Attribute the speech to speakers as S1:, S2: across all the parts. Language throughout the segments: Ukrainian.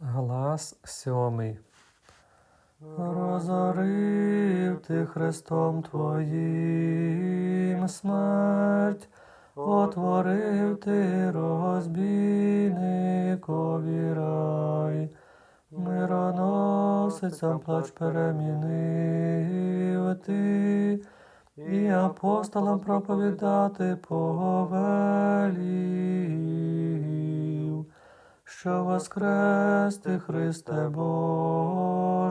S1: Глас сьомий. Розорив ти Христом Твоїм смерть, отворив ти розбійникові рай, мироносицям плач перемінив ти, і апостолам проповідати повелів що воскрес ти, Христе Боже,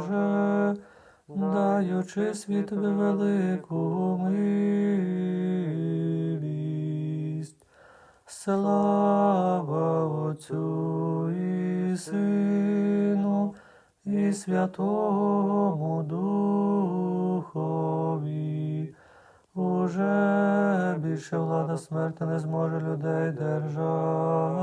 S1: даючи світові велику милість. Слава Отцю і Сину, і Святому Духові. Уже більше влада смерти не зможе людей держати.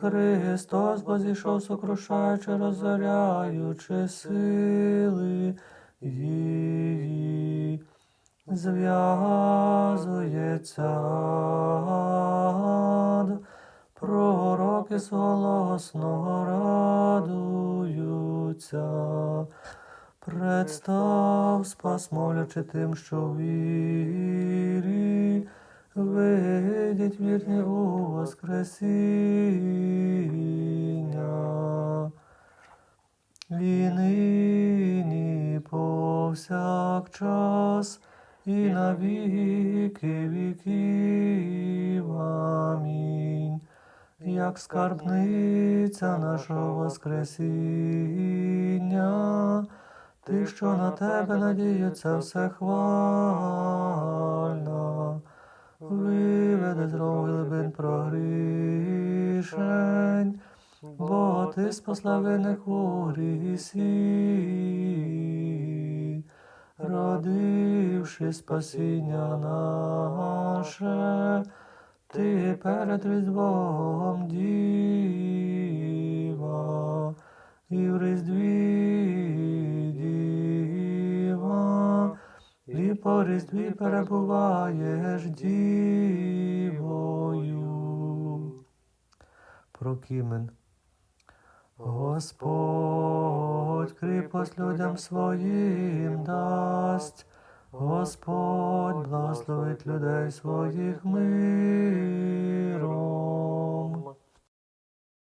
S1: Христос позійшов, сокрушаючи, розоряючи сили її. Зв'язується пророки голосно радуються. Представ, спас, молячи тим, що в вірі, видіть вірні у Воскресіння. І нині повсякчас, і на віки віків. Амінь. Як скарбниця нашого Воскресіння, ти, що на тебе надіються всехвальна, прогрішень, бо ти спасла винних у грісі, родивши спасіння наше, ти перед Різдвом діва, і в Різдві діва, і по Різдві перебуваєш дівою. Прокімен. Господь кріпость людям своїм дасть, Господь благословить людей своїх миром.